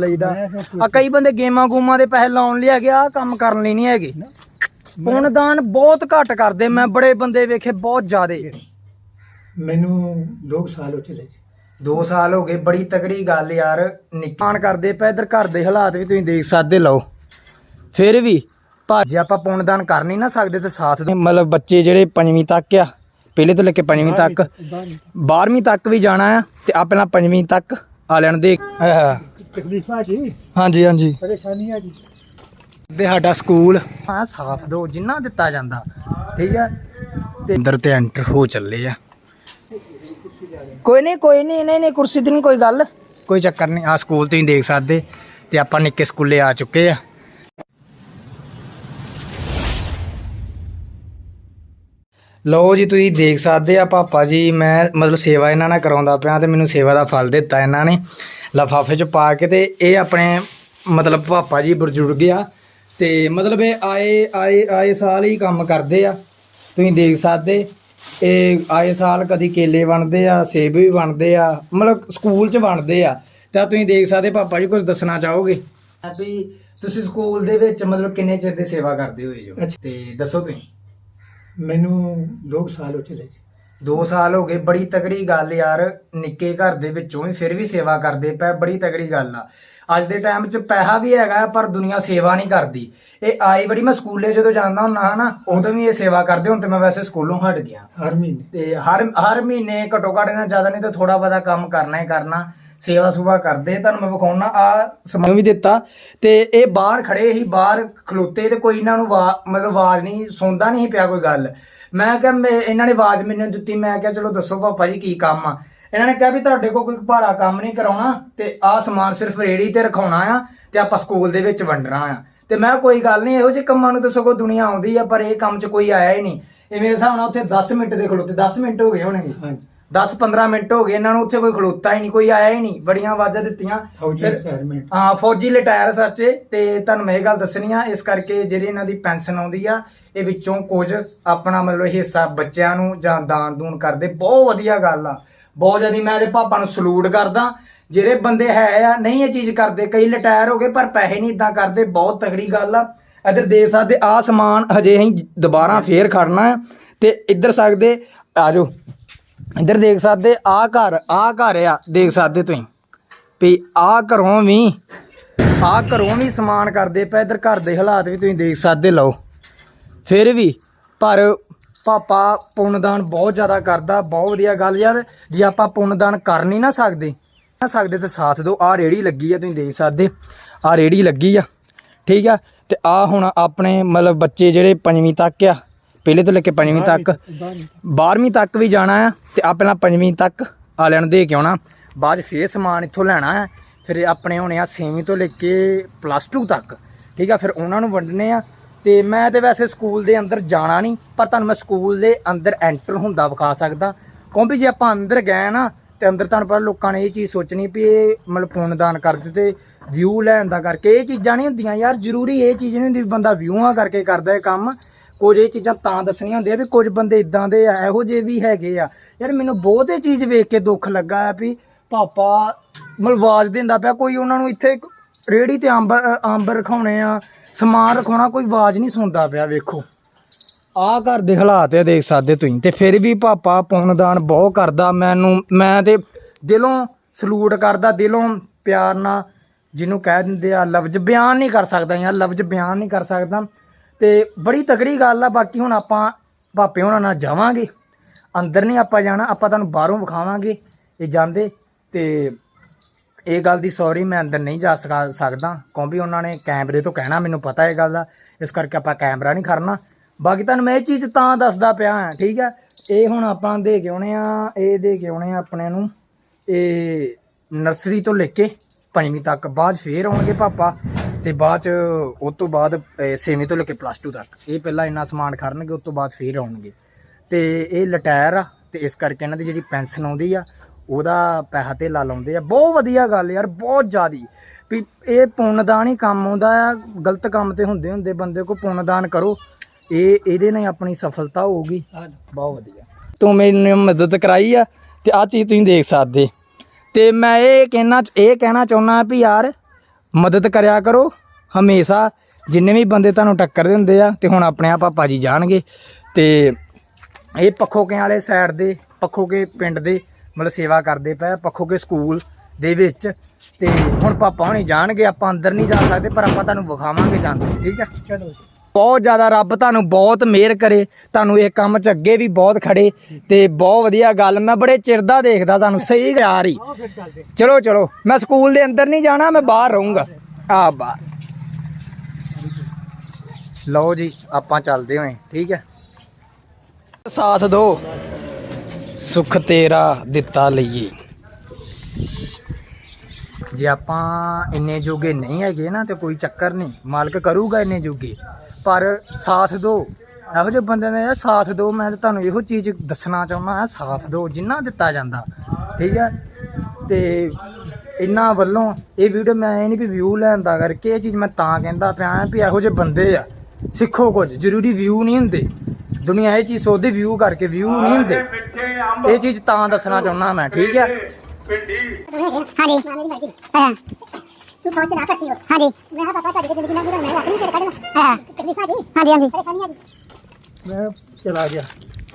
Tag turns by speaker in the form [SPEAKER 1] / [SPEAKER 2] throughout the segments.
[SPEAKER 1] ਲਈਦਾ। ਆ ਕਈ ਬੰਦੇ ਗੇਮਾਂ ਗੂਮਾਂ ਦੇ ਪੈਸੇ ਲਾਉਣ ਲਈ ਹੈਗੇ ਆ ਕੰਮ ਕਰਨ ਲਈ ਨਹੀਂ ਹੈਗੇ। ਪੁੰਨਦਾਨ ਬਹੁਤ ਘੱਟ ਕਰਦੇ ਮੈਂ ਬੜੇ ਬੰਦੇ ਵੇਖੇ ਬਹੁਤ ਜ਼ਿਆਦੇ।
[SPEAKER 2] ਮੈਨੂੰ 2 ਸਾਲ ਹੋ ਚਲੇ
[SPEAKER 1] 2 ਸਾਲ ਹੋ ਗਏ ਬੜੀ ਤਗੜੀ ਗੱਲ ਯਾਰ ਨਿਕਾਨ ਕਰਦੇ ਪਏ ਇਧਰ ਘਰ ਦੇ ਹਾਲਾਤ ਵੀ ਤੁਸੀਂ ਦੇਖ ਸਕਦੇ ਲਓ। ਫਿਰ ਵੀ ਭਾਜੀ ਆਪਾਂ ਪੁੰਨਦਾਨ ਕਰ ਨਹੀਂ ਨਾ ਸਕਦੇ ਤੇ ਸਾਥ ਦੇ ਮਤਲਬ ਬੱਚੇ ਜਿਹੜੇ ਪੰਜਵੀਂ ਤੱਕ ਆ ਪਹਿਲੇ ਤੋਂ ਲੈ ਕੇ ਪੰਜਵੀਂ ਤੱਕ 12ਵੀਂ ਤੱਕ। ਵੀ ਜਾਣਾ ਆ ਤੇ ਆ ਪਹਿਲਾਂ ਪੰਜਵੀਂ ਤੱਕ ਆ ਲੈਣ ਦੇ। ਆਹ,
[SPEAKER 2] ਤਕਲੀਫਾਂ ਜੀ?
[SPEAKER 1] ਹਾਂਜੀ ਹਾਂਜੀ।
[SPEAKER 2] ਪਰੇਸ਼ਾਨੀਆਂ ਜੀ।
[SPEAKER 1] ਦੇ ਸਾਡਾ ਸਕੂਲ। ਹਾਂ ਸਾਥ ਦੋ ਜਿੰਨਾ ਦਿੱਤਾ ਜਾਂਦਾ। ਠੀਕ ਹੈ ਤੇ ਅੰਦਰ ਤੇ ਐਂਟਰ ਹੋ ਚੱਲੇ ਆ। ਕੋਈ ਨਹੀਂ ਕੋਈ ਨਹੀਂ ਨਹੀਂ ਨਹੀਂ ਕੁਰਸੀ ਦੀ ਨਹੀਂ ਕੋਈ ਗੱਲ। ਕੋਈ ਚੱਕਰ ਨਹੀਂ ਆ ਸਕੂਲ ਤੁਸੀਂ ਦੇਖ ਸਕਦੇ। ਤੇ ਆਪਾਂ ਨਿੱਕੇ ਸਕੂਲੇ ਆ ਚੁੱਕੇ ਆ। ਲਓ ਜੀ ਤੁਸੀਂ ਦੇਖ ਸਕਦੇ ਆ ਪਾਪਾ ਜੀ ਮੈਂ ਮਤਲਬ ਸੇਵਾ ਇਹਨਾਂ ਨਾਲ ਕਰਾਉਂਦਾ ਪਿਆ ਤੇ ਮੈਨੂੰ ਸੇਵਾ ਦਾ ਫਲ ਦਿੱਤਾ ਇਹਨਾਂ ਨੇ। ਲਫਾਫੇ 'ਚ ਪਾ ਕੇ ਤੇ ਇਹ ਆਪਣੇ ਮਤਲਬ ਪਾਪਾ ਜੀ ਬਜ਼ੁਰਗ ਆ ਤੇ ਮਤਲਬ ਇਹ ਆਏ ਆਏ ਆਏ ਸਾਲ ਹੀ ਕੰਮ ਕਰਦੇ ਆ। ਤੁਸੀਂ ਦੇਖ ਸਕਦੇ ਇਹ ਆਏ ਸਾਲ ਕਦੀ ਕੇਲੇ ਬਣਦੇ ਆ ਸੇਬ ਵੀ ਬਣਦੇ ਆ ਮਤਲਬ ਸਕੂਲ 'ਚ ਬਣਦੇ ਆ। ਤਾਂ ਤੁਸੀਂ ਦੇਖ ਸਕਦੇ ਪਾਪਾ ਜੀ ਕੁਝ ਦੱਸਣਾ ਚਾਹੋਗੇ? ਵੀ ਤੁਸੀਂ ਸਕੂਲ ਦੇ ਵਿੱਚ ਮਤਲਬ ਕਿੰਨੇ ਚਿਰ ਦੀ ਸੇਵਾ ਕਰਦੇ ਹੋਏ ਜੋ। ਤੇ ਦੱਸੋ ਤੁਸੀਂ।
[SPEAKER 2] ਮੈਨੂੰ 2 ਸਾਲ ਹੋ ਚਲੇ
[SPEAKER 1] 2 ਸਾਲ ਹੋ ਗਏ। ਬੜੀ ਤਗੜੀ ਗੱਲ ਯਾਰ। ਨਿੱਕੇ ਘਰ ਦੇ ਵਿੱਚੋਂ ਵੀ ਫਿਰ ਵੀ ਸੇਵਾ ਕਰਦੇ ਪਏ। ਬੜੀ ਤਗੜੀ ਗੱਲ ਆ। ਅੱਜ ਦੇ ਟਾਈਮ 'ਚ ਪੈਸਾ ਵੀ ਹੈਗਾ ਪਰ ਦੁਨੀਆ ਸੇਵਾ ਨਹੀਂ ਕਰਦੀ। ਇਹ ਆਈ ਬੜੀ ਮੈਂ ਸਕੂਲੇ ਜਦੋਂ ਜਾਂਦਾ ਹੁੰਦਾ ਹਨਾ ਉਦੋਂ ਵੀ ਇਹ ਸੇਵਾ ਕਰਦੇ। ਹੁਣ ਤੇ ਮੈਂ ਵੈਸੇ ਸਕੂਲੋਂ ਹਟ ਗਿਆ।
[SPEAKER 2] ਹਰ ਮਹੀਨੇ।
[SPEAKER 1] ਤੇ ਹਰ ਹਰ ਮਹੀਨੇ ਘਟੋ ਘੱਟ ਨਾ ਜ਼ਿਆਦਾ ਨਹੀਂ ਤਾਂ ਥੋੜਾ ਬਹੁਤਾ ਕੰਮ ਕਰਨਾ ਹੀ ਕਰਨਾ। ਸੇਵਾ ਸੁਭਾ ਕਰਦੇ, ਤੁਹਾਨੂੰ ਮੈਂ ਵਿਖਾਉਣਾ ਆ ਸਮਾਂ ਵੀ ਦਿੱਤਾ। ਤੇ ਇਹ ਬਾਹਰ ਖੜੇ ਸੀ, ਬਾਹਰ ਖਲੋਤੇ ਤੇ ਕੋਈ ਇਹਨਾਂ ਨੂੰ ਮਤਲਬ ਆਵਾਜ਼ ਨਹੀਂ, ਸੁਣਦਾ ਨਹੀਂ ਪਿਆ ਕੋਈ ਗੱਲ। ਮੈਂ ਕਿਹਾ ਮੈਂ, ਇਹਨਾਂ ਨੇ ਆਵਾਜ਼ ਮੈਨੂੰ ਦਿੱਤੀ, ਮੈਂ ਕਿਹਾ ਚਲੋ ਦੱਸੋ ਪਾਪਾ ਜੀ ਕੀ ਕੰਮ ਆ। ਇਹਨਾਂ ਨੇ ਕਿਹਾ ਵੀ ਤੁਹਾਡੇ ਕੋਲ ਕੋਈ ਭਾਰਾ ਕੰਮ ਨਹੀਂ ਕਰਾਉਣਾ, ਤੇ ਆਹ ਸਮਾਨ ਸਿਰਫ ਰੇੜੀ ਤੇ ਰਖਾਉਣਾ ਆ, ਤੇ ਆਪਾਂ ਸਕੂਲ ਦੇ ਵਿੱਚ ਵੰਡਣਾ ਆ। ਤੇ ਮੈਂ ਕਿਹਾ ਕੋਈ ਗੱਲ ਨਹੀਂ, ਇਹੋ ਜਿਹੇ ਕੰਮਾਂ ਨੂੰ ਤਾਂ ਸਗੋਂ ਦੁਨੀਆ ਆਉਂਦੀ ਆ, ਪਰ ਇਹ ਕੰਮ 'ਚ ਕੋਈ ਆਇਆ ਹੀ ਨਹੀਂ। ਇਹ ਮੇਰੇ ਹਿਸਾਬ ਨਾਲ ਉੱਥੇ 10 ਮਿੰਟ ਦੇ ਖਲੋਤੇ 10 ਮਿੰਟ ਹੋ ਗਏ ਹੋਣਗੇ।
[SPEAKER 2] ਹਾਂਜੀ।
[SPEAKER 1] 10-15 ਮਿੰਟ ਹੋ ਗਏ ਇਹਨਾਂ ਨੂੰ ਉੱਥੇ ਕੋਈ ਖਲੋਤਾ ਹੀ ਨਹੀਂ ਕੋਈ ਆਇਆ ਹੀ ਨਹੀਂ ਬੜੀਆਂ ਆਵਾਜ਼ਾਂ ਦਿੱਤੀਆਂ।
[SPEAKER 2] ਫੌਜੀ
[SPEAKER 1] ਫਿਰ-
[SPEAKER 2] ਰਿਟਾਇਰਮੈਂਟ
[SPEAKER 1] ਹਾਂ ਫੌਜੀ ਰਿਟਾਇਰ ਸੱਚੇ ਤੇ ਤੁਹਾਨੂੰ ਮੈਂ ਇਹ ਗੱਲ ਦੱਸਣੀ ਆ ਇਸ ਕਰਕੇ ਜਿਹੜੀ ਇਹਨਾਂ ਦੀ ਪੈਨਸ਼ਨ ਆਉਂਦੀ ਆ ਇਹ ਵਿੱਚੋਂ ਕੁਝ ਆਪਣਾ ਮਤਲਬ ਹਿੱਸਾ ਬੱਚਿਆਂ ਨੂੰ ਜਾਂ ਦਾਨ ਦੂਨ ਕਰਦੇ ਬਹੁਤ ਵਧੀਆ ਗੱਲ ਆ। ਬਹੁਤ ਜ਼ਿਆਦਾ ਮੈਂ ਇਹਦੇ ਪਾਪਾ ਨੂੰ ਸਲੂਟ ਕਰਦਾ ਜਿਹੜੇ ਬੰਦੇ ਹੈ ਆ ਨਹੀਂ ਇਹ ਚੀਜ਼ ਕਰਦੇ ਕਈ ਰਿਟਾਇਰ ਹੋ ਗਏ ਪਰ ਪੈਸੇ ਨਹੀਂ ਇਦਾਂ ਕਰਦੇ ਬਹੁਤ ਤਗੜੀ ਗੱਲ ਆ। ਇੱਧਰ ਦੇ ਸਕਦੇ ਆ ਸਮਾਨ ਹਜੇ ਅਸੀਂ ਦੁਬਾਰਾ ਫੇਰ ਖੜਨਾ ਆ ਤੇ ਇੱਧਰ ਸਕਦੇ ਆਜੋ ਇੱਧਰ ਦੇਖ ਸਕਦੇ ਆ ਘਰ ਆ ਘਰ ਆ, ਦੇਖ ਸਕਦੇ ਤੁਸੀਂ। ਵੀ ਆ ਘਰੋਂ ਵੀ ਆ ਘਰੋਂ ਵੀ ਸਮਾਨ ਕਰਦੇ ਪਏ, ਇੱਧਰ ਘਰ ਦੇ ਹਾਲਾਤ ਵੀ ਤੁਸੀਂ ਦੇਖ ਸਕਦੇ ਲਓ। ਫਿਰ ਵੀ, ਪਰ ਪਾਪਾ ਪੁੰਨਦਾਨ ਬਹੁਤ ਜ਼ਿਆਦਾ ਕਰਦਾ, ਬਹੁਤ ਵਧੀਆ ਗੱਲ ਯਾਰ। ਜੇ ਆਪਾਂ ਪੁੰਨਦਾਨ ਕਰ ਨਹੀਂ ਨਾ ਸਕਦੇ ਨਾ ਸਕਦੇ ਤੇ ਸਾਥ ਦਿਓ। ਆ ਰੇੜੀ ਲੱਗੀ ਆ, ਤੁਸੀਂ ਦੇਖ ਸਕਦੇ। ਆ ਰੇੜੀ ਲੱਗੀ ਆ, ਠੀਕ ਆ। ਤੇ ਆ ਹੁਣ ਆਪਣੇ ਮਤਲਬ ਬੱਚੇ ਜਿਹੜੇ ਪੰਜਵੀਂ ਤੱਕ ਆ ਪਹਿਲੇ ਤੋਂ ਲੈ ਕੇ ਪੰਜਵੀਂ ਤੱਕ। 12ਵੀਂ ਤੱਕ। ਵੀ ਜਾਣਾ ਆ ਤੇ ਆ ਪਹਿਲਾਂ ਪੰਜਵੀਂ ਤੱਕ ਆ ਲੈਣ ਦੇ ਕੇ ਆਉਣਾ। ਬਾਅਦ ਫੇਰ ਸਮਾਨ ਇੱਥੋਂ ਲੈਣਾ ਆ। ਫਿਰ ਆਪਣੇ ਹੋਣੇ ਆ 6ਵੀਂ ਤੋਂ ਲੈ ਕੇ ਪਲੱਸ 2 ਤੱਕ। ਠੀਕ ਆ ਫਿਰ ਉਹਨਾਂ ਨੂੰ ਵੰਡਣੇ ਆ। ਤੇ ਮੈਂ ਤੇ ਵੈਸੇ ਸਕੂਲ ਦੇ ਅੰਦਰ ਜਾਣਾ ਨਹੀਂ ਪਰ ਤੁਹਾਨੂੰ ਮੈਂ ਸਕੂਲ ਦੇ ਅੰਦਰ ਐਂਟਰ ਹੁੰਦਾ ਵਿਖਾ ਸਕਦਾ। ਕਿਉਂਕਿ ਜੇ ਆਪਾਂ ਅੰਦਰ ਗਏ ਨਾ ਤੇ ਅੰਦਰ ਤੁਹਾਨੂੰ ਪਤਾ ਲੋਕਾਂ ਨੇ ਇਹ ਚੀਜ਼ ਸੋਚਣੀ ਵੀ ਇਹ ਮਤਲਬ ਪੁੰਨਦਾਨ ਕਰਦੇ ਤੇ ਵਿਊ ਲੈਣ ਦਾ ਕਰਕੇ। ਇਹ ਚੀਜ਼ਾਂ ਨਹੀਂ ਹੁੰਦੀਆਂ ਯਾਰ ਜ਼ਰੂਰੀ ਇਹ ਚੀਜ਼ ਨਹੀਂ ਹੁੰਦੀ ਬੰਦਾ ਵਿਊਆਂ ਕਰਕੇ ਕਰਦਾ ਇਹ ਕੰਮ। ਕੁਝ ਇਹ ਚੀਜ਼ਾਂ ਤਾਂ ਦੱਸਣੀਆਂ ਹੁੰਦੀਆਂ ਵੀ ਕੁਝ ਬੰਦੇ ਇਦਾਂ ਦੇ ਆ, ਇਹੋ ਜਿਹੇ ਵੀ ਹੈਗੇ ਆ। ਯਾਰ ਮੈਨੂੰ ਬਹੁਤ ਇਹ ਚੀਜ਼ ਵੇਖ ਕੇ ਦੁੱਖ ਲੱਗਾ ਆ ਵੀ ਪਾਪਾ ਮਤਲਬ ਆਵਾਜ਼ ਦਿੰਦਾ ਪਿਆ, ਕੋਈ ਉਹਨਾਂ ਨੂੰ ਇੱਥੇ ਰੇੜੀ ਤੇ ਅੰਬ ਅੰਬ ਰਖਾਉਣੇ ਆ, ਸਮਾਨ ਰਖਾਉਣਾ, ਕੋਈ ਆਵਾਜ਼ ਨਹੀਂ ਸੁਣਦਾ ਪਿਆ, ਵੇਖੋ। ਆਹ ਘਰ ਦੇ ਹਾਲਾਤ ਆ, ਦੇਖ ਸਕਦੇ ਤੁਸੀਂ। ਤੇ ਫਿਰ ਵੀ ਪਾਪਾ ਪੁੰਨਦਾਨ ਬਹੁਤ ਕਰਦਾ, ਮੈਨੂੰ, ਮੈਂ ਤੇ ਦਿਲੋਂ ਸਲੂਟ ਕਰਦਾ, ਦਿਲੋਂ ਪਿਆਰ ਨਾਲ ਜਿਹਨੂੰ ਕਹਿ ਦਿੰਦੇ ਆ, ਲਫ਼ਜ਼ ਬਿਆਨ ਨਹੀਂ ਕਰ ਸਕਦਾ, ਯਾਰ ਲਫ਼ਜ਼ ਬਿਆਨ ਨਹੀਂ ਕਰ ਸਕਦਾ। ਤੇ ਬੜੀ ਤਕੜੀ ਗੱਲ ਆ, ਬਾਕੀ ਹੁਣ ਆਪਾਂ ਭਾਪੇ ਹੋਣਾ ਨਾਲ ਜਾਵਾਂਗੇ। ਅੰਦਰ ਨਹੀਂ ਆਪਾਂ ਜਾਣਾ, ਆਪਾਂ ਤੁਹਾਨੂੰ ਬਾਹਰੋਂ ਵਿਖਾਵਾਂਗੇ, ਇਹ ਜਾਂਦੇ। ਤੇ ਇਹ ਗੱਲ ਦੀ ਸੌਰੀ ਮੈਂ ਅੰਦਰ ਨਹੀਂ ਜਾ ਸਕਾ- ਸਕਦਾ। ਕਿਉਂਕਿ ਉਹਨਾਂ ਨੇ ਕੈਮਰੇ ਤੋਂ ਕਹਿਣਾ, ਮੈਨੂੰ ਪਤਾ ਇਹ ਗੱਲ ਦਾ। ਇਸ ਕਰਕੇ ਆਪਾਂ ਕੈਮਰਾ ਨਹੀਂ ਖੜਨਾ। ਬਾਕੀ ਤੁਹਾਨੂੰ ਮੈਂ ਇਹ ਚੀਜ਼ ਤਾਂ ਦੱਸਦਾ ਪਿਆ ਹਾਂ, ਠੀਕ ਹੈ ਇਹ ਹੁਣ ਆਪਾਂ ਦੇ ਕੇ ਆਉਣੇ ਆ, ਇਹ ਦੇ ਕੇ ਆਉਣੇ ਆ ਆਪਣੇ ਨੂੰ। ਇਹ ਨਰਸਰੀ ਤੋਂ ਲੈ ਕੇ ਪੰਜਵੀਂ ਤੱਕ। ਬਾਅਦ 'ਚ ਫੇਰ ਆਉਣਗੇ ਪਾਪਾ। ਤੇ ਬਾਅਦ ਚ ਉਸ ਤੋਂ ਬਾਅਦ ਅਹ, ਛੇਵੀਂ ਤੋਂ ਲੈ ਕੇ ਪਲੱਸ 2 ਤੱਕ। ਇਹ ਪਹਿਲਾਂ ਇੰਨਾ ਸਮਾਨ ਖੜਨਗੇ ਉਸ ਤੋਂ ਬਾਅਦ ਫੇਰ ਆਉਣਗੇ। ਤੇ ਇਹ ਲਟਾਇਰ ਆ ਤੇ ਇਸ ਕਰਕੇ ਇਹਨਾਂ ਦੀ ਜਿਹੜੀ ਪੈਨਸ਼ਨ ਆਉਂਦੀ ਆ ਉਹਦਾ ਪੈਸਾ ਧੇਲਾ ਲਾਉਂਦੇ ਆ। ਬਹੁਤ ਵਧੀਆ ਗੱਲ ਯਾਰ ਬਹੁਤ ਜ਼ਿਆਦੀ। ਵੀ ਇਹ ਪੁੰਨਦਾਨ ਹੀ ਕੰਮ ਆਉਂਦਾ ਆ ਗਲਤ ਕੰਮ ਤੇ ਹੁੰਦੇ ਹੁੰਦੇ ਬੰਦੇ ਕੋ ਪੁੰਨਦਾਨ ਕਰੋ। ਇਹ ਇਹਦੇ ਨਾਲ ਆਪਣੀ ਸਫਲਤਾ ਹੋਊਗੀ। ਬਹੁਤ ਵਧੀਆ। ਤੂੰ ਮੈਨੂੰ ਮਦਦ ਕਰਾਈ ਆ ਤੇ ਆ ਚੀਜ਼ ਤੁਸੀਂ ਦੇਖ ਸਕਦੇ। ਤੇ ਮੈਂ ਇਹ ਕਹਿਣਾ ਇਹ ਕਹਿਣਾ ਚਾਹੁੰਦਾ ਵੀ ਯਾਰ ਮਦਦ ਕਰਿਆ ਕਰੋ। ਹਮੇਸ਼ਾ ਜਿੰਨੇ ਵੀ ਬੰਦੇ ਤੁਹਾਨੂੰ ਟੱਕਰਦੇ ਹੁੰਦੇ ਆ ਤੇ ਹੁਣ ਆਪਣੇ ਆਪ ਪਾਪਾ ਜੀ ਜਾਣਗੇ। ਤੇ ਇਹ ਪੱਖੋਕੇ ਵਾਲੇ ਸਾਈਡ ਦੇ ਪੱਖੋਕੇ ਪਿੰਡ ਦੇ ਮਤਲਬ ਸੇਵਾ ਕਰਦੇ ਪਏ ਆ, ਪੱਖੋਕੇ ਸਕੂਲ ਦੇ ਵਿੱਚ। ਤੇ ਹੁਣ ਪਾਪਾ ਹੁਣੇ ਜਾਣਗੇ ਆਪਾਂ ਅੰਦਰ ਨਹੀਂ ਜਾ ਸਕਦੇ ਪਰ ਆਪਾਂ ਤੁਹਾਨੂੰ ਵਿਖਾਵਾਂਗੇ ਜਾਂਦੇ ਠੀਕ ਆ?
[SPEAKER 2] ਚਲੋ
[SPEAKER 1] ਬਹੁਤ ਜ਼ਿਆਦਾ ਰੱਬ ਤੁਹਾਨੂੰ ਬਹੁਤ ਮਿਹਰ ਕਰੇ, ਤੁਹਾਨੂੰ ਇਹ ਕੰਮ 'ਚ ਅੱਗੇ ਵੀ ਬਹੁਤ ਖੜੇ ਤੇ ਬਹੁਤ ਵਧੀਆ ਗੱਲ, ਮੈਂ ਬੜੇ ਚਿਰ ਦਾ ਦੇਖਦਾ ਤੁਹਾਨੂੰ, ਸਹੀ ਜਾ ਰਹੀ ਚਲੋ ਚਲੋ, ਮੈਂ ਸਕੂਲ ਦੇ ਅੰਦਰ ਨਹੀਂ ਜਾਣਾ, ਮੈਂ ਬਾਹਰ ਰਹੂੰਗਾ। ਆ, ਬਾਹਰ। ਲਓ ਜੀ, ਆਪਾਂ ਚੱਲਦੇ ਹੋਏ, ਠੀਕ ਹੈ? ਸਾਥ ਦੋ। ਸੁਖ ਤੇਰਾ ਦਿੱਤਾ ਲਈਏ। ਜੇ ਆਪਾਂ ਇੰਨੇ ਜੋਗੇ ਨਹੀਂ ਹੈਗੇ ਨਾ, ਤੇ ਕੋਈ ਚੱਕਰ ਨਹੀਂ, ਮਾਲਕ ਕਰੂਗਾ ਇੰਨੇ ਜੋਗੇ। ਪਰ ਸਾਥ ਦੋ। ਇਹੋ ਜਿਹੇ ਬੰਦੇ ਨੇ ਯਾਰ ਸਾਥ ਦੋ ਮੈਂ ਤਾਂ ਤੁਹਾਨੂੰ ਇਹੋ ਚੀਜ਼ ਦੱਸਣਾ ਚਾਹੁੰਦਾ ਹਾਂ ਸਾਥ ਦੋ ਜਿੰਨਾ ਦਿੱਤਾ ਜਾਂਦਾ। ਠੀਕ ਹੈ? ਤੇ ਇਹਨਾਂ ਵੱਲੋਂ ਇਹ ਵੀਡੀਓ ਮੈਂ ਇਹ ਨਹੀਂ ਵੀ ਵਿਊ ਲੈਣ ਦਾ ਕਰਕੇ ਇਹ ਚੀਜ਼ ਮੈਂ ਤਾਂ ਕਹਿੰਦਾ ਪਿਆ ਹਾਂ ਵੀ ਇਹੋ ਜਿਹੇ ਬੰਦੇ ਆ। ਸਿੱਖੋ ਕੁਝ ਜ਼ਰੂਰੀ ਵਿਊ ਨਹੀਂ ਹੁੰਦੇ। ਦੁਨੀਆ ਇਹ ਚੀਜ਼ ਸੋਚਦੀ ਵਿਊ ਕਰਕੇ ਵਿਊ ਨਹੀਂ ਹੁੰਦੇ। ਇਹ ਚੀਜ਼ ਤਾਂ ਦੱਸਣਾ ਚਾਹੁੰਦਾ ਮੈਂ ਠੀਕ ਹੈ?
[SPEAKER 3] हाँ ਤੂੰ ਫੌਜ ਨਾ ਭਰਤੀ ਹੋ ਹਾਂਜੀ। ਮੈਂ ਪਾਪਾ ਤੁਹਾਡੀ ਜ਼ਿੰਦਗੀ ਨਾਲ ਮੈਂ ਰੱਖ ਛੇੜ ਕੱਢਣਾ ਹਾਂ ਤਕਲੀਫਾਂ ਜੀ ਹਾਂਜੀ ਹਾਂਜੀ ਪਰੇਸ਼ਾਨੀ ਆ ਗਈ
[SPEAKER 2] ਮੈਂ ਚਲਾ ਗਿਆ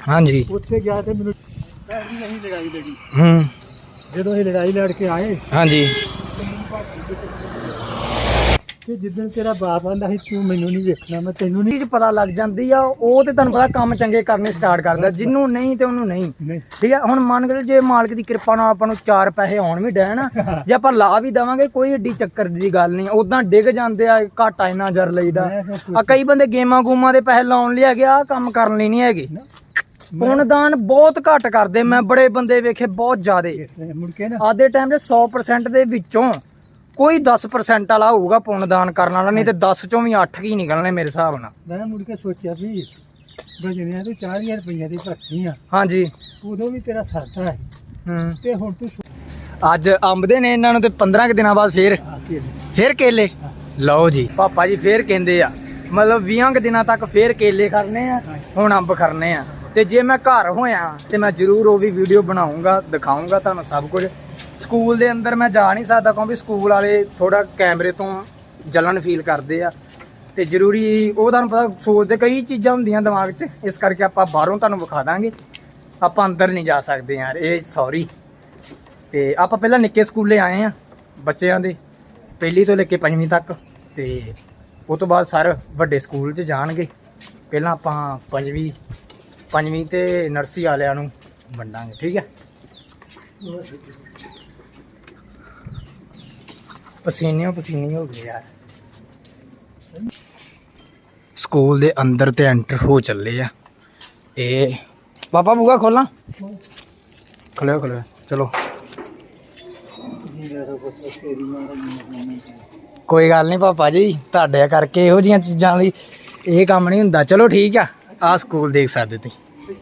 [SPEAKER 1] ਹਾਂਜੀ
[SPEAKER 2] ਉੱਥੇ ਗਿਆ ਤੇ ਮੈਨੂੰ ਪੈਰ ਵੀ ਨਹੀਂ ਲੜਾਈ ਲੜੀ।
[SPEAKER 1] ਹੂੰ।
[SPEAKER 2] ਜਦੋਂ ਇਹ ਲੜਾਈ ਲੜ ਕੇ ਆਏ
[SPEAKER 1] ਹਾਂਜੀ।
[SPEAKER 2] ਤੇ ਜਿੱਦਣ ਤੇਰਾ ਬਾਪ ਆਂਦਾ ਸੀ ਤੂੰ ਮੈਨੂੰ ਨਹੀਂ ਵੇਖਣਾ ਮੈਂ ਤੈਨੂੰ ਨਹੀਂ
[SPEAKER 1] ਚੀਜ਼ ਪਤਾ ਲੱਗ ਜਾਂਦੀ ਆ ਉਹ ਤੇ ਤੁਹਾਨੂੰ ਪਤਾ ਕੰਮ ਚੰਗੇ ਕਰਨੇ ਸਟਾਰਟ ਕਰਦਾ ਜਿੰਨੂੰ ਨਹੀਂ ਤੇ ਉਹਨੂੰ ਨਹੀਂ।
[SPEAKER 2] ਨਹੀਂ।
[SPEAKER 1] ਠੀਕ ਹੈ ਹੁਣ ਮੰਨ ਕੇ ਜੇ ਮਾਲਕ ਦੀ ਕਿਰਪਾ ਨਾਲ ਆਪਾਂ ਨੂੰ ਚਾਰ ਪੈਸੇ ਆਉਣ ਵੀ ਡੈਣ ਜੇ ਆਪਾਂ ਲਾ ਵੀ ਦੇਵਾਂਗੇ ਕੋਈ ਏਡੀ ਚੱਕਰ ਦੀ ਗੱਲ ਨਹੀਂ ਉਦਾਂ ਡਿੱਗ ਜਾਂਦੇ ਆ ਘਾਟਾ ਇੰਨਾ ਜਰ ਲਈਦਾ।
[SPEAKER 2] ਮੈਂ ਫਿਰ ਸੋਚਿਆ-
[SPEAKER 1] ਆ ਕਈ ਬੰਦੇ ਗੇਮਾਂ ਗੂਮਾਂ ਦੇ ਪੈਸੇ ਲਾਉਣ ਲਈ ਹੈਗੇ ਆ ਕੰਮ ਕਰਨ ਲਈ ਨਹੀਂ ਹੈਗੇ। ਪੁੰਨਦਾਨ ਬਹੁਤ ਘੱਟ ਕਰਦੇ ਮੈਂ ਬੜੇ ਬੰਦੇ ਵੇਖੇ ਬਹੁਤ ਜ਼ਿਆਦੇ।
[SPEAKER 2] ਮੈਂ ਮੁੜ ਕੇ ਨਾ।
[SPEAKER 1] ਆਦੇ ਟਾਈਮ ਦੇ 100% ਦੇ ਵਿੱਚੋਂ ਕੋਈ 10% ਵਾਲਾ ਹੋਊਗਾ ਪੁੰਨਦਾਨ ਕਰਨ ਵਾਲਾ ਨਹੀਂ ਤੇ 10 ਚੋਂ ਵੀ 8 ਕੀ ਨਿਕਲਣੇ ਮੇਰੇ ਹਿਸਾਬ ਨਾਲ।
[SPEAKER 2] ਮੈਂ ਮੁੜ ਕੇ ਸੋਚਿਆ ਵੀ ਬਜਣਿਆ ਤੇ 4000 ਰੁਪਈਆ ਦੀ ਭਰਤੀ ਆ
[SPEAKER 1] ਹਾਂਜੀ।
[SPEAKER 2] ਉਦੋਂ ਵੀ ਤੇਰਾ ਸਰਦਾ ਹੈ।
[SPEAKER 1] ਹੂੰ।
[SPEAKER 2] ਤੇ ਹੁਣ ਤੂੰ
[SPEAKER 1] ਅੱਜ ਅੰਬਦੇ ਨੇ ਇਹਨਾਂ ਨੂੰ ਤੇ 15 ਕੁ ਦਿਨਾਂ ਬਾਅਦ ਫੇਰ ਫੇਰ ਕੇਲੇ? ਲਓ ਜੀ। ਪਾਪਾ ਜੀ ਫੇਰ ਕਹਿੰਦੇ ਆ ਮਤਲਬ 20 ਕੁ ਦਿਨਾਂ ਤੱਕ ਫੇਰ ਕੇਲੇ ਖਰਨੇ ਆ ਹੁਣ ਅੰਬ ਖਰਨੇ ਆ। ਤੇ ਜੇ ਮੈਂ ਘਰ ਹੋਇਆ ਤੇ ਮੈਂ ਜ਼ਰੂਰ ਉਹ ਵੀ ਵੀਡੀਓ ਬਣਾਉਂਗਾ ਦਿਖਾਉਂਗਾ ਤੁਹਾਨੂੰ ਸਭ ਕੁਝ। ਸਕੂਲ ਦੇ ਅੰਦਰ ਮੈਂ ਜਾ ਨਹੀਂ ਸਕਦਾ ਕਿਉਂਕਿ ਸਕੂਲ ਵਾਲੇ ਥੋੜਾ ਕੈਮਰੇ ਤੋਂ ਜਲਨ ਫੀਲ ਕਰਦੇ ਆ। ਤੇ ਜ਼ਰੂਰੀ ਉਹ ਤੁਹਾਨੂੰ ਪਤਾ ਸੋਚਦੇ ਕਈ ਚੀਜ਼ਾਂ ਹੁੰਦੀਆਂ ਦਿਮਾਗ 'ਚ, ਇਸ ਕਰਕੇ ਆਪਾਂ ਬਾਹਰੋਂ ਤੁਹਾਨੂੰ ਵਿਖਾ ਦਾਂਗੇ। ਆਪਾਂ ਅੰਦਰ ਨਹੀਂ ਜਾ ਸਕਦੇ ਯਾਰ, ਇਹ ਸੌਰੀ ਤੇ ਆਪਾਂ ਪਹਿਲਾਂ ਨਿੱਕੇ ਸਕੂਲੇ ਆਏ ਆ ਬੱਚਿਆਂ ਦੇ, ਪਹਿਲੀ ਤੋਂ ਲੈ ਕੇ ਪੰਜਵੀਂ ਤੱਕ। ਤੇ ਉਹ ਤੋਂ ਬਾਅਦ ਸਰ ਵੱਡੇ ਸਕੂਲ 'ਚ ਜਾਣਗੇ। ਪਹਿਲਾਂ ਆਪਾਂ ਪੰਜਵੀਂ ਪੰਜਵੀਂ ਤੇ ਨਰਸਰੀ ਵਾਲਿਆਂ ਨੂੰ ਵੰਡਾਂਗੇ, ਠੀਕ ਹੈ ਪਸੀਨੇ ਪਸੀਨੇ ਹੋ ਗਏ ਯਾਰ। ਸਕੂਲ ਦੇ ਅੰਦਰ ਤੇ ਐਂਟਰ ਹੋ ਚੱਲੇ ਆ। ਇਹ ਪਾਪਾ ਬੂਗਾ ਖੋਲਾਂ? ਖੋਲਿਓ ਖੋਲਿਓ। ਚਲੋ। ਕੋਈ ਗੱਲ ਨਹੀਂ ਪਾਪਾ ਜੀ, ਤੁਹਾਡੇ ਕਰਕੇ ਇਹੋ ਜੀਆਂ ਚੀਜ਼ਾਂ ਲਈ ਇਹ ਕੰਮ ਨਹੀਂ ਹੁੰਦਾ। ਚਲੋ ਠੀਕ ਆ ਆ ਸਕੂਲ ਦੇਖ ਸਕਦੇ ਤੁਸੀਂ।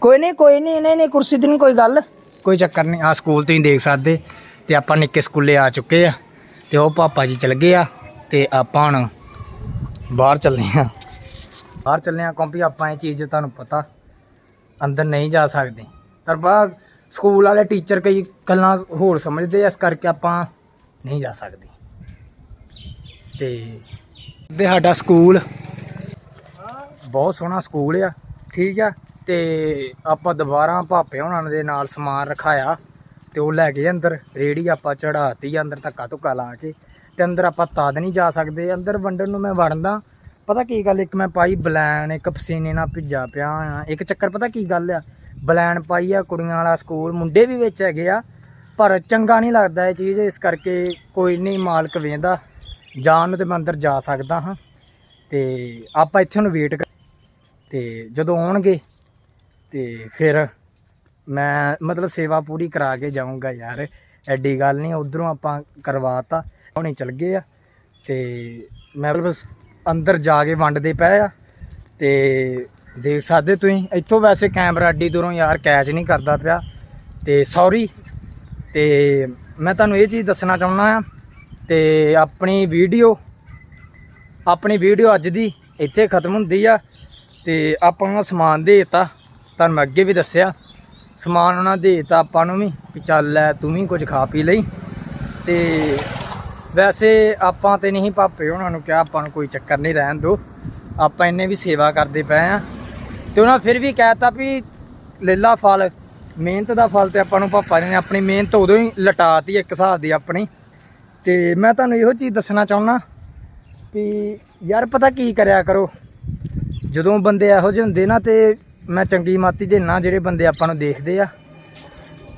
[SPEAKER 1] ਕੋਈ ਨਹੀਂ ਕੋਈ ਨਹੀਂ ਨਹੀਂ ਨਹੀਂ, ਕੁਰਸੀ ਦੀ ਨਹੀਂ ਕੋਈ ਗੱਲ। ਕੋਈ ਚੱਕਰ ਨਹੀਂ ਆ ਸਕੂਲ ਤੁਸੀਂ ਦੇਖ ਸਕਦੇ। ਤੇ ਆਪਾਂ ਨਿੱਕੇ ਸਕੂਲੇ ਆ ਚੁੱਕੇ ਆ ਤੇ ਉਹ ਪਾਪਾ ਜੀ ਚਲ ਗਏ ਆ ਤੇ ਆਪਾਂ ਹੁਣ ਬਾਹਰ ਚੱਲੇ ਆ। ਬਾਹਰ ਚੱਲੇ ਆ ਕਿਉਂਕਿ ਆਪਾਂ ਇਹ ਚੀਜ਼ ਤੁਹਾਨੂੰ ਪਤਾ, ਅੰਦਰ ਨਹੀਂ ਜਾ ਸਕਦੇ। ਪਰ ਬਾਅਦ ਸਕੂਲ ਵਾਲੇ ਟੀਚਰ ਕਈ ਗੱਲਾਂ ਹੋਰ ਸਮਝਦੇ ਆ, ਇਸ ਕਰਕੇ ਆਪਾਂ ਨਹੀਂ ਜਾ ਸਕਦੇ। ਤੇ ਦੇ ਸਾਡਾ ਸਕੂਲ ਬਹੁਤ ਸੋਹਣਾ ਸਕੂਲ ਆ, ਠੀਕ ਆ। ਤੇ ਆਪਾਂ ਦੁਬਾਰਾ ਭਾਪੇ ਹੋਣਾਂ ਦੇ ਨਾਲ ਸਮਾਨ ਰਖਾਇਆ। ਤੇ ਉਹ ਲੈ ਗਏ ਅੰਦਰ, ਰੇੜੀ ਆਪਾਂ ਚੜਾਤੀ ਅੰਦਰ ਧੱਕਾ ਧੁੱਕਾ ਲਾ ਕੇ, ਤੇ ਅੰਦਰ ਆਪਾਂ ਤਦ ਨਹੀਂ ਜਾ ਸਕਦੇ, ਅੰਦਰ ਵੰਡਣ ਨੂੰ ਮੈਂ ਵੜਦਾ। ਪਤਾ ਕੀ ਗੱਲ, ਇੱਕ ਮੈਂ ਪਾਈ ਬਲੈਨ, ਇੱਕ ਪਸੀਨੇ ਨਾਲ ਭਿੱਜਾ ਪਿਆ ਆ। ਇੱਕ ਚੱਕਰ ਪਤਾ ਕੀ ਗੱਲ ਆ, ਬਲੈਨ ਪਾਈ ਆ ਕੁੜੀਆਂ ਵਾਲਾ ਸਕੂਲ, ਮੁੰਡੇ ਵੀ ਵਿੱਚ ਹੈਗੇ ਆ, ਪਰ ਚੰਗਾ ਨਹੀਂ ਲੱਗਦਾ ਇਹ ਚੀਜ਼, ਇਸ ਕਰਕੇ ਕੋਈ ਨਹੀਂ ਮਾਲਕ ਵੇਂਦਾ, ਜਾਣ ਨੂੰ ਤੇ ਮੈਂ ਅੰਦਰ ਜਾ ਸਕਦਾ ਹਾਂ। ਤੇ ਆਪਾਂ ਇੱਥੇ ਨੂੰ ਵੇਟ ਤੇ ਜਦੋਂ ਆਉਣਗੇ, ਤੇ ਫਿਰ ਮੈਂ ਮਤਲਬ ਸੇਵਾ ਪੂਰੀ ਕਰਾ ਕੇ ਜਾਊਂਗਾ ਯਾਰ। ਐਡੀ ਗੱਲ ਨਹੀਂ ਉਧਰੋਂ ਆਪਾਂ ਕਰਵਾਤਾ, ਹੁਣੇ ਚਲ ਗਏ ਆ। ਤੇ ਮੈਂ ਮਤਲਬ ਅੰਦਰ ਜਾ ਕੇ ਵੰਡਦੇ ਪਏ ਆ। ਤੇ ਦੇਖ ਸਕਦੇ ਤੁਸੀਂ, ਇੱਥੋਂ ਵੈਸੇ ਕੈਮਰਾ ਅੱਡੀ ਦੂਰੋਂ ਯਾਰ ਕੈਚ ਨਹੀਂ ਕਰਦਾ ਪਿਆ। ਤੇ ਸੌਰੀ। ਤੇ ਮੈਂ ਤੁਹਾਨੂੰ ਇਹ ਚੀਜ਼ ਦੱਸਣਾ ਚਾਹੁੰਦਾ ਆ। ਤੇ ਆਪਣੀ ਵੀਡੀਓ ਆਪਣੀ ਵੀਡੀਓ ਅੱਜ ਦੀ ਇੱਥੇ ਖਤਮ ਹੁੰਦੀ ਆ। ਤੇ ਆਪਾਂ ਸਮਾਨ ਦੇ ਦਿੱਤਾ। ਤੁਹਾਨੂੰ ਅੱਗੇ ਵੀ ਦੱਸਿਆ। ਸਮਾਨ ਉਹਨਾਂ ਦੇ ਦਿੱਤਾ ਆਪਾਂ ਨੂੰ ਵੀ ਵੀ ਚੱਲ ਲੈ ਤੂੰ ਵੀ ਕੁਝ ਖਾ ਪੀ ਲਈ। ਤੇ ਵੈਸੇ ਆਪਾਂ ਤੇ ਨਹੀਂ ਪਾਪੇ ਉਹਨਾਂ ਨੂੰ ਕਿਹਾ ਆਪਾਂ ਨੂੰ ਕੋਈ ਚੱਕਰ ਨਹੀਂ ਰਹਿਣ ਦੋ ਆਪਾਂ ਇੰਨੇ ਵੀ ਸੇਵਾ ਕਰਦੇ ਪਏ ਆ। ਤੇ ਉਹਨਾਂ ਫਿਰ ਵੀ ਕਹਿਤਾ ਵੀ ਲੈਲਾ ਫਲ, ਮਿਹਨਤ ਦਾ ਫਲ ਤੇ ਆਪਾਂ ਨੂੰ ਪਾਪਾ ਨੇ ਆਪਣੀ ਮਿਹਨਤ ਉਦੋਂ ਹੀ ਲਟਾਤੀ ਇੱਕ ਹਿਸਾਬ ਦੀ ਆਪਣੀ। ਤੇ ਮੈਂ ਤੁਹਾਨੂੰ ਇਹੋ ਚੀਜ਼ ਦੱਸਣਾ ਚਾਹੁੰਦਾ ਵੀ ਯਾਰ ਪਤਾ ਕੀ ਕਰਿਆ ਕਰੋ। ਜਦੋਂ ਬੰਦੇ ਇਹੋ ਜਿਹੇ ਹੁੰਦੇ ਨਾ ਤੇ ਮੈਂ ਚੰਗੀ ਮਾਤੀ ਦੇ ਨਾ ਜਿਹੜੇ ਬੰਦੇ ਆਪਾਂ ਨੂੰ ਦੇਖਦੇ ਆ,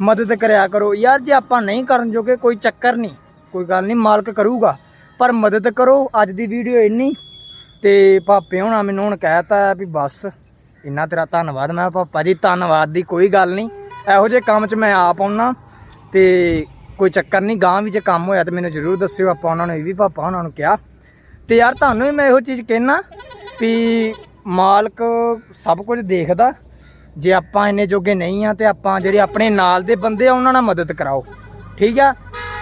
[SPEAKER 1] ਮਦਦ ਕਰਿਆ ਕਰੋ। ਯਾਰ, ਜੇ ਆਪਾਂ ਨਹੀਂ ਕਰਨ ਜੋਗੇ ਕੋਈ ਚੱਕਰ ਨਹੀਂ, ਕੋਈ ਗੱਲ ਨਹੀਂ, ਮਾਲਕ ਕਰੂਗਾ, ਪਰ ਮਦਦ ਕਰੋ। ਅੱਜ ਦੀ ਵੀਡੀਓ ਇੰਨੀ, ਤੇ ਭਾਪੇ ਹੋਣਾ ਮੈਨੂੰ ਹੁਣ ਕਹਿਤਾ ਵੀ ਬਸ, ਇੰਨਾ ਤੇਰਾ ਧੰਨਵਾਦ। ਮੈਂ ਪਾਪਾ ਜੀ, ਧੰਨਵਾਦ ਦੀ ਕੋਈ ਗੱਲ ਨਹੀਂ। ਇਹੋ ਜਿਹੇ ਕੰਮ 'ਚ ਮੈਂ ਆਪ ਆਉਣਾ ਤੇ ਕੋਈ ਚੱਕਰ ਨਹੀਂ ਗਾਂ ਵੀ ਜੇ ਕੰਮ ਹੋਇਆ ਤੇ ਮੈਨੂੰ ਜ਼ਰੂਰ ਦੱਸਿਓ। ਆਪਾਂ ਉਹਨਾਂ ਨੂੰ ਇਹ ਵੀ ਪਾਪਾ ਉਹਨਾਂ ਨੂੰ ਕਿਹਾ। ਤੇ ਯਾਰ, ਤੁਹਾਨੂੰ ਵੀ ਮੈਂ ਇਹੋ ਚੀਜ਼ ਕਹਿਣਾ ਵੀ ਮਾਲਕ ਸਭ ਕੁਝ ਦੇਖਦਾ। ਜੇ ਆਪਾਂ ਇੰਨੇ ਜੋਗੇ ਨਹੀਂ ਆ ਤੇ ਆਪਾਂ ਜਿਹੜੇ ਆਪਣੇ ਨਾਲ ਦੇ ਬੰਦੇ ਆ, ਉਹਨਾਂ ਨਾਲ ਮਦਦ ਕਰਾਓ। ਠੀਕ ਆ?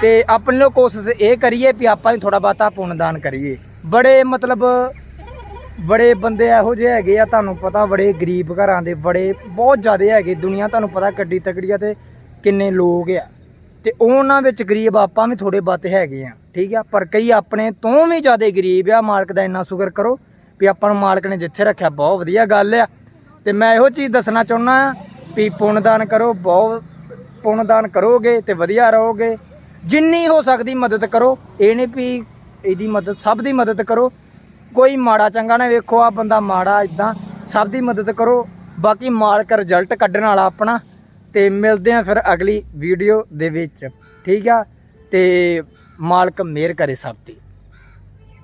[SPEAKER 1] ਤੇ ਆਪਣੇ ਲੋ ਕੋਸ਼ਿਸ਼ ਇਹ ਕਰੀਏ ਵੀ ਆਪਾਂ ਵੀ ਥੋੜਾ ਬਾਤਾ ਪੁੰਨਦਾਨ ਕਰੀਏ। ਬੜੇ ਮਤਲਬ ਬੜੇ ਬੰਦੇ ਇਹੋ ਜਿਹੇ ਹੈਗੇ ਆ, ਤੁਹਾਨੂੰ ਪਤਾ ਬੜੇ ਗਰੀਬ ਘਰਾਂ ਦੇ, ਬੜੇ ਬਹੁਤ ਜ਼ਿਆਦੇ ਹੈਗੇ ਦੁਨੀਆ, ਤੁਹਾਨੂੰ ਪਤਾ ਕੱਡੀ ਤਕੜੀ ਆ ਤੇ ਕਿੰਨੇ ਲੋਕ ਆ। ਤੇ ਉਹਨਾਂ ਵਿੱਚ ਗਰੀਬ ਆਪਾਂ ਵੀ ਥੋੜੇ ਬਾਤੇ ਹੈਗੇ ਆ। ਠੀਕ ਆ? ਪਰ ਕਈ ਆਪਣੇ ਤੋਂ ਵੀ ਜ਼ਿਆਦੇ ਗਰੀਬ ਆ, ਮਾਲਕ ਦਾ ਇੰਨਾ ਸ਼ੁਕਰ ਕਰੋ। ਵੀ ਆਪਾਂ ਨੂੰ ਮਾਲਕ ਨੇ ਜਿੱਥੇ ਰੱਖਿਆ, ਬਹੁਤ ਵਧੀਆ ਗੱਲ ਆ। ਤੇ ਮੈਂ ਇਹੋ ਚੀਜ਼ ਦੱਸਣਾ ਚਾਹੁੰਦਾ ਆ ਵੀ ਪੁੰਨਦਾਨ ਕਰੋ, ਬਹੁਤ ਪੁੰਨਦਾਨ ਕਰੋਗੇ ਤੇ ਵਧੀਆ ਰਹੋਗੇ। ਜਿੰਨੀ ਹੋ ਸਕਦੀ ਮਦਦ ਕਰੋ, ਇਹ ਨਹੀਂ ਵੀ ਇਹਦੀ ਮਦਦ, ਸਭ ਦੀ ਮਦਦ ਕਰੋ। ਕੋਈ ਮਾੜਾ ਚੰਗਾ ਨਾ ਵੇਖੋ ਆ ਬੰਦਾ ਮਾੜਾ ਇਦਾਂ ਸਭ ਦੀ ਮਦਦ ਕਰੋ। ਬਾਕੀ ਮਾਲਕ ਰਿਜ਼ਲਟ ਕੱਢਣ ਵਾਲਾ ਆਪਣਾ। ਤੇ ਮਿਲਦੇ ਆ ਫਿਰ ਅਗਲੀ ਵੀਡੀਓ ਦੇ ਵਿੱਚ, ਠੀਕ ਆ? ਤੇ ਮਾਲਕ ਮਿਹਰ ਕਰੇ ਸਭ ਦੀ।